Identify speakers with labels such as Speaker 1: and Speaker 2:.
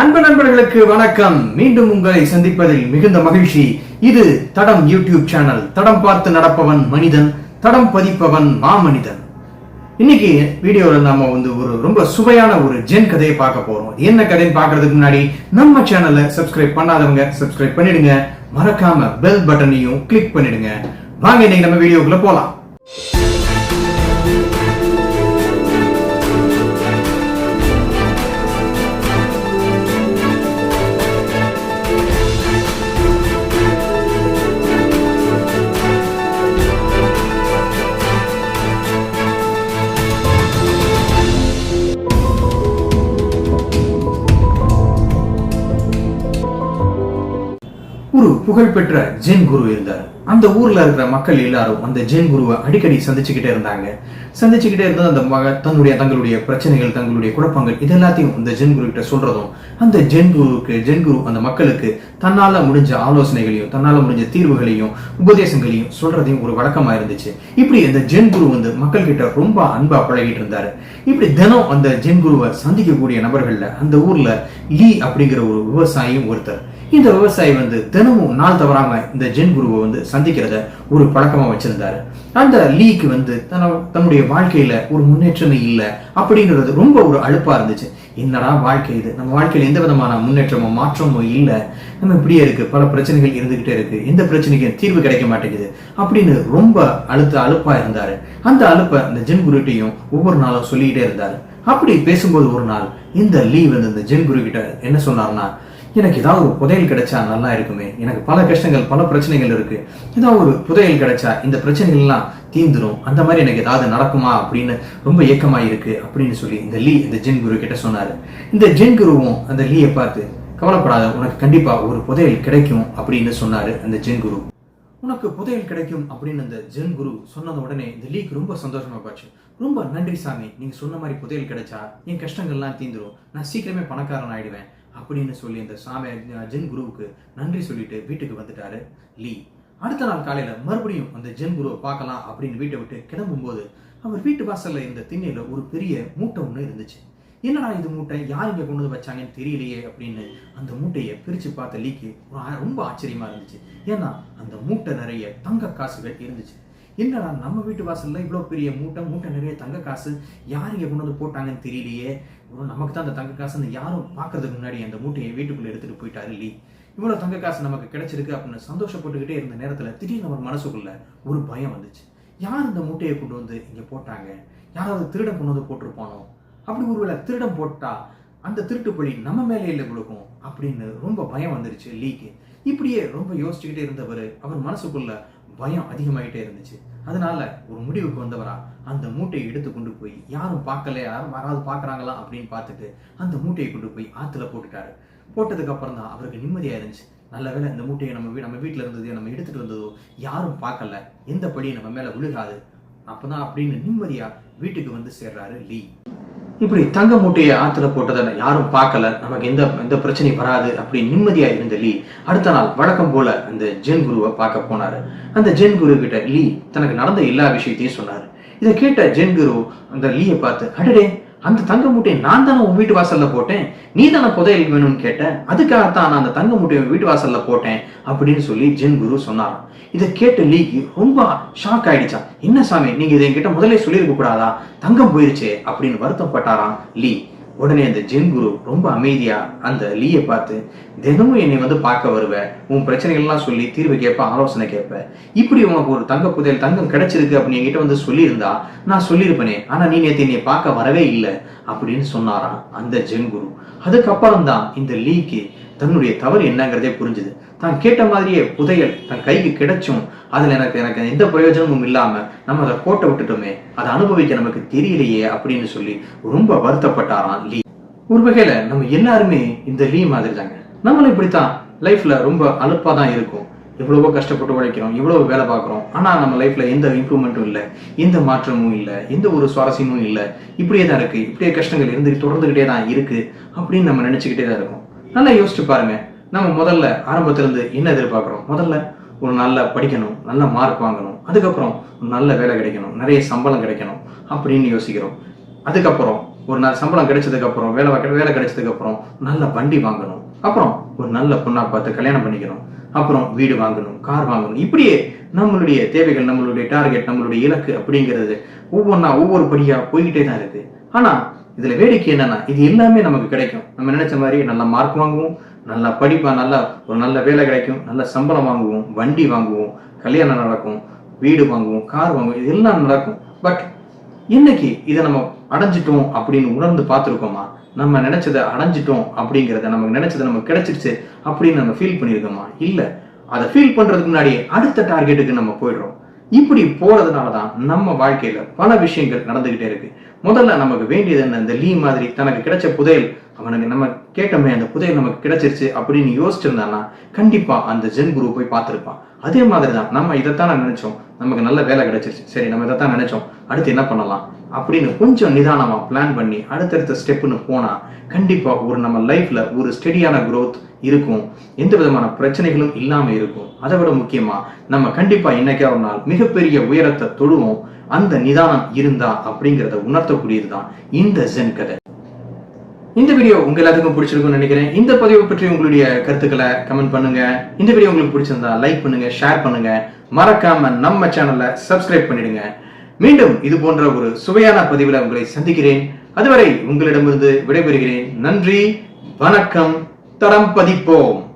Speaker 1: அன்பு நண்பர்களுக்கு வணக்கம். மீண்டும் உங்களை சந்திப்பதில் மிகுந்த மகிழ்ச்சி. இது தடம் யூடியூப் சேனல். தடம் பார்த்து நடப்பவன் மனிதன் தடம் பதிப்பவன் மாமனிதன். இன்னைக்கு வீடியோவில் நாம வந்து ஒரு ரொம்ப சுவையான ஒரு ஜென் கதையை பார்க்க போறோம். என்ன கதைன்னு பார்க்கறதுக்கு முன்னாடி நம்ம சேனலை சப்ஸ்கிரைப் பண்ணாதவங்க சப்ஸ்கிரைப் பண்ணிடுங்க. மறக்காம பெல் பட்டனையும் கிளிக் பண்ணிடுங்க. வாங்க இன்னைக்கு நம்ம வீடியோக்குள்ள போலாம். ஒரு புகழ்பெற்ற ஜென் குரு இருந்தார். அந்த ஊர்ல இருக்கிற மக்கள் எல்லாரும் அந்த ஜென் குருவை அடிக்கடி சந்திச்சுக்கிட்டே இருந்தாங்க. சந்திச்சுக்கிட்டே இருந்தது அந்த மக தன்னுடைய தங்களுடைய பிரச்சனைகள் தங்களுடைய குழப்பங்கள் இது எல்லாத்தையும் இந்த ஜென் குரு கிட்ட சொல்றதும் அந்த ஜென் குருவுக்கு ஜென் குரு அந்த மக்களுக்கு தன்னால முடிஞ்ச ஆலோசனைகளையும் தன்னால முடிஞ்ச தீர்வுகளையும் உபதேசங்களையும் சொல்றதையும் ஒரு வழக்கமா இருந்துச்சு. இப்படி இந்த ஜென் குரு வந்து மக்கள் கிட்ட ரொம்ப அன்பா பழகிட்டு இருந்தாரு. இப்படி தினம் அந்த ஜென் குருவை சந்திக்கக்கூடிய நபர்கள்ல அந்த ஊர்ல லீ அப்படிங்கிற ஒரு விவசாயியும் ஒருத்தர். இந்த விவசாயி வந்து தினமும் நாள் தவறாம இந்த ஜென் குருவை வந்து சந்திக்கிறத ஒரு பழக்கமா வச்சிருந்தாரு. அந்த லீக்கு வந்து தன- தன்னுடைய வாழ்க்கையில ஒரு முன்னேற்றமே இல்லை அப்படிங்கிறது ரொம்ப ஒரு அழுப்பா இருந்துச்சு. என்னடா வாழ்க்கை இது? நம்ம வாழ்க்கையில எந்த விதமான முன்னேற்றமோ மாற்றமோ இல்லை. நம்ம இப்படியே இருக்கு. பல பிரச்சனைகள் இருந்துகிட்டே இருக்கு. எந்த பிரச்சனைக்கும் தீர்வு கிடைக்க மாட்டேங்குது அப்படின்னு ரொம்ப அழுத்த அழுப்பா இருந்தாரு. அந்த அழுப்பை அந்த ஜென் குருட்டையும் ஒவ்வொரு நாளும் சொல்லிக்கிட்டே இருந்தாரு. அப்படி பேசும்போது ஒரு நாள் இந்த லீ வந்து இந்த ஜென் குரு கிட்ட என்ன சொன்னார்னா எனக்கு ஏதாவது ஒரு புதையல் கிடைச்சா நல்லா இருக்குமே. எனக்கு பல கஷ்டங்கள் பல பிரச்சனைகள் இருக்கு. ஏதாவது ஒரு புதையல் கிடைச்சா இந்த பிரச்சனைகள் எல்லாம் தீந்துரும் அந்த மாதிரி எனக்கு ஏதாவது நடக்குமா அப்படின்னு ரொம்ப ஏக்கமா இருக்கு அப்படின்னு சொல்லி இந்த லீ இந்த ஜென் குரு கிட்ட சொன்னாரு. இந்த ஜென் குருவும் அந்த லீயை பார்த்து கவலைப்படாத உனக்கு கண்டிப்பா ஒரு புதையல் கிடைக்கும் அப்படின்னு சொன்னாரு அந்த ஜென் குரு. உனக்கு புதையல் கிடைக்கும் அப்படின்னு அந்த ஜென் குரு சொன்னது உடனே இந்த லீக் ரொம்ப சந்தோஷமா போச்சு. ரொம்ப நன்றி சாமி நீங்க சொன்ன மாதிரி புதையல் கிடைச்சா என் கஷ்டங்கள்லாம் தீந்துரும் நான் சீக்கிரமே பணக்காரன் ஆயிடுவேன். அப்படின்னு சொல்லி அந்த சாமி ஜென் குருவுக்கு நன்றி சொல்லிட்டு வீட்டுக்கு வந்துட்டாரு. லீ அடுத்த நாள் காலையில மறுபடியும் அந்த ஜென் குருவை பார்க்கலாம் அப்படின்னு வீட்டை விட்டு கிளம்பும்போது அவர் வீட்டு வாசல்ல இருந்த திண்ணையில ஒரு பெரிய மூட்டை ஒண்ணு இருந்துச்சு. என்னடா இது மூட்டை? யார் இங்க கொண்டு வந்து வச்சாங்கன்னு தெரியலையே அப்படின்னு அந்த மூட்டையை பிரிச்சு பார்த்த லீக்கு ஒரு ரொம்ப ஆச்சரியமா இருந்துச்சு. ஏன்னா அந்த மூட்டை நிறைய தங்க காசுகள் இருந்துச்சு. என்னடா நம்ம வீட்டு வாசல்ல இவ்வளோ பெரிய மூட்டை மூட்டை நிறைய தங்க காசு? யார் இங்கே கொண்டு வந்து போட்டாங்கன்னு தெரியலையே. ஓ, நமக்கு தான் அந்த தங்க காசு. அந்த யாரும் பார்க்கறதுக்கு முன்னாடி அந்த மூட்டையை வீட்டுக்குள்ளே எடுத்துட்டு போயிட்டாரு லீ. இவ்வளோ தங்க காசு நமக்கு கிடைச்சிருக்கு அப்படின்னு சந்தோஷப்பட்டுக்கிட்டே இருந்த நேரத்தில் திடீர்னு அவர் மனசுக்குள்ள ஒரு பயம் வந்துச்சு. யார் இந்த மூட்டையை கொண்டு வந்து இங்கே போட்டாங்க? யாராவது திருடன் கொண்டு வந்து போட்டிருப்பானோ? அப்படி ஒருவேளை திருடன் போட்டா அந்த திருட்டு பழி நம்ம மேலே இல்லை கொடுக்கும் அப்படின்னு ரொம்ப பயம் வந்துருச்சு லீக்கு. இப்படியே ரொம்ப யோசிச்சுக்கிட்டே இருந்தவர் அவர் மனசுக்குள்ள பயம் அதிகமாயிட்டே இருந்துச்சு. அதனால ஒரு முடிவுக்கு வந்தவரா அந்த மூட்டையை எடுத்து கொண்டு போய் யாரும் பார்க்கல யாரும் யாராவது பார்க்கறாங்களா அப்படின்னு பார்த்துட்டு அந்த மூட்டையை கொண்டு போய் ஆற்றுல போட்டுட்டாரு. போட்டதுக்கு அப்புறம் தான் அவருக்கு நிம்மதியாக இருந்துச்சு. நல்ல வேளை இந்த மூட்டையை நம்ம நம்ம வீட்டில் இருந்தது நம்ம எடுத்துகிட்டு வந்ததோ யாரும் பார்க்கல. எந்த படியும் நம்ம மேலே விழுகாது. அப்போ தான் அப்படின்னு நிம்மதியாக வீட்டுக்கு வந்து சேர்றாரு லீ. இப்படி தங்க மூட்டையை ஆத்துல போட்டதை யாரும் பார்க்கல? நமக்கு எந்த எந்த பிரச்சனையும் வராது அப்படி நிம்மதியா இருந்த லீ அடுத்த நாள் வழக்கம் போல அந்த ஜென் குருவை பார்க்க போனாரு. அந்த ஜென் குரு கிட்ட லீ தனக்கு நடந்த எல்லா விஷயத்தையும் சொன்னாரு. இதை கேட்ட ஜென் குரு அந்த லீயை பார்த்து அடடே அந்த தங்க மூட்டையை நான் தானே உன் வீட்டு வாசல்ல போட்டேன்? நீ தானே புதையல் வேணும்னு கேட்ட? அதுக்காகத்தான் நான் அந்த தங்க மூட்டையை வீட்டு வாசல்ல போட்டேன் அப்படின்னு சொல்லி ஜென் குரு சொன்னாராம். இதை கேட்டு லீக்கு ரொம்ப ஷாக் ஆயிடுச்சா என்ன சாமி நீங்க இதை என்கிட்ட முதலே சொல்லியிருக்க கூடாதா? தங்கம் போயிருச்சே அப்படின்னு வருத்தப்பட்டாராம் லீ. உடனே அந்த ஜென் குரு ரொம்ப அமைதியா அந்த லீயை பார்த்து தினமும் என்னை வந்து பார்க்க வருவ உன் பிரச்சனைகள்லாம் சொல்லி தீர்வு கேட்ப ஆலோசனை கேட்ப. இப்படி உனக்கு ஒரு தங்க புதையல் தங்கம் கிடைச்சிருக்கு அப்படின்னு என்கிட்ட வந்து சொல்லியிருந்தா நான் சொல்லியிருப்பேனே ஆனா நீ நேற்று என்னை பார்க்க வரவே இல்லை அப்படின்னு சொன்னாராம் அந்த ஜென் குரு. அதுக்கப்புறம் தான் இந்த லீக்கு தன்னுடைய தவறு என்னங்கிறதே புரிஞ்சுது. தான் கேட்ட மாதிரியே புதையல் தன் கைக்கு கிடைச்சும் அதுல எனக்கு எனக்கு எந்த பிரயோஜனமும் இல்லாம நம்ம அதை கோட்டை விட்டுட்டோமே அதை அனுபவிக்க நமக்கு தெரியலையே அப்படின்னு சொல்லி ரொம்ப வருத்தப்பட்டாராம் லீ. ஒரு வகையில நம்ம எல்லாருமே இந்த லீ மாதிரி தாங்க நம்மளும் இப்படித்தான். லைஃப்ல ரொம்ப அலுப்பா தான் இருக்கும். எவ்வளவோ கஷ்டப்பட்டு உழைக்கிறோம் இவ்வளவு வேலை பார்க்குறோம். ஆனா நம்ம லைஃப்ல எந்த இம்ப்ரூவ்மெண்ட்டும் இல்லை எந்த மாற்றமும் இல்லை எந்த ஒரு சுவாரஸ்யமும் இல்லை. இப்படியே தான் இருக்கு. இப்படியே கஷ்டங்கள் இருந்து தொடர்ந்துகிட்டே தான் இருக்கு அப்படின்னு நம்ம நினைச்சுக்கிட்டே தான் இருக்கோம். நல்லா யோசிச்சு பாருங்க. நம்ம முதல்ல ஆரம்பத்திலிருந்து என்ன எதிர்பார்க்குறோம்? முதல்ல ஒரு நல்ல படிக்கணும் நல்ல மார்க் வாங்கணும். அதுக்கப்புறம் ஒரு நல்ல வேலை கிடைக்கணும் நிறைய சம்பளம் கிடைக்கணும் அப்படின்னு யோசிக்கிறோம். அதுக்கப்புறம் ஒரு நாள் சம்பளம் கிடைச்சதுக்கப்புறம் வேலை வேலை கிடைச்சதுக்கப்புறம் நல்ல வண்டி வாங்கணும். அப்புறம் ஒரு நல்ல பொண்ணா பார்த்து கல்யாணம் பண்ணிக்கணும். அப்புறம் வீடு வாங்கணும் கார் வாங்கணும். இப்படியே நம்மளுடைய தேவைகள் நம்மளுடைய டார்கெட் நம்மளுடைய இலக்கு அப்படிங்கிறது ஒவ்வொன்றா ஒவ்வொரு படியாக போய்கிட்டே தான் இருக்குது ஆனால் இதுல வேடிக்கை என்னன்னா இது எல்லாமே நமக்கு கிடைக்கும். நம்ம நினைச்ச மாதிரி நல்ல மார்க் வாங்குவோம் நல்லா படிப்பா நல்லா ஒரு நல்ல வேலை கிடைக்கும் நல்ல சம்பளம் வாங்குவோம் வண்டி வாங்குவோம் கல்யாணம் நடக்கும் வீடு வாங்குவோம் கார் வாங்குவோம் இது எல்லாம் நடக்கும். பட் இன்னைக்கு இதை நம்ம அடைஞ்சிட்டோம் அப்படின்னு உணர்ந்து பார்த்துருக்கோமா? நம்ம நினைச்சதை அடைஞ்சிட்டோம் அப்படிங்கிறத நமக்கு நினைச்சதை நமக்கு கிடைச்சிருச்சு அப்படின்னு நம்ம ஃபீல் பண்ணியிருக்கோமா? இல்லை. அதை ஃபீல் பண்றதுக்கு முன்னாடியே அடுத்த டார்கெட்டுக்கு நம்ம போயிடுறோம். இப்படி போறதுனால தான் நம்ம வாழ்க்கையில பல விஷயங்கள் நடந்துகிட்டே இருக்கு. முதல்ல நமக்கு வேண்டியது என்ன? இந்த லீ மாதிரி தனக்கு கிடைச்ச புதையல். அவனுக்கு நம்ம கேட்டோமே அந்த புதையல் நமக்கு கிடைச்சிருச்சு அப்படின்னு யோசிச்சிருந்தான்னா கண்டிப்பா அந்த ஜென் குரு போய் பார்த்துருப்பான். அதே மாதிரி தான் நம்ம இதைத்தான் நினைச்சோம். நமக்கு நல்ல வேலை கிடைச்சிருச்சு. சரி நம்ம இதைத்தான் நினைச்சோம். அடுத்து என்ன பண்ணலாம்? அப்படின்னு கொஞ்சம் நிதானமாக பிளான் பண்ணி அடுத்தடுத்த ஸ்டெப்புன்னு போனால் கண்டிப்பாக ஒரு நம்ம லைஃப்ல ஒரு ஸ்டெடியான க்ரோத் இருக்கும். எந்த விதமான பிரச்சனைகளும் இல்லாமல் இருக்கும். அதை விட முக்கியமா நம்ம கண்டிப்பாக என்னைக்கா ஒரு நாள் மிகப்பெரிய உயரத்தை தொடுவோம். அந்த நிதானம் இருந்தா அப்படிங்கிறத உணர்த்தக்கூடியது தான் இந்த ஜென் கதை. இந்த வீடியோ உங்க எல்லாத்துக்கும் பிடிச்சிருக்கும்னு நினைக்கிறேன். இந்த பதிவை பற்றி உங்களுடைய கருத்துக்களை கமெண்ட் பண்ணுங்க. இந்த வீடியோ உங்களுக்கு பிடிச்சிருந்தா லைக் பண்ணுங்க ஷேர் பண்ணுங்க. மறக்காம நம்ம சேனலை சப்ஸ்கிரைப் பண்ணிடுங்க. மீண்டும் இது போன்ற ஒரு சுவையான பதிவில் உங்களை சந்திக்கிறேன். அதுவரை உங்களிடமிருந்து விடைபெறுகிறேன். நன்றி. வணக்கம். தரம் பதிப்போம்.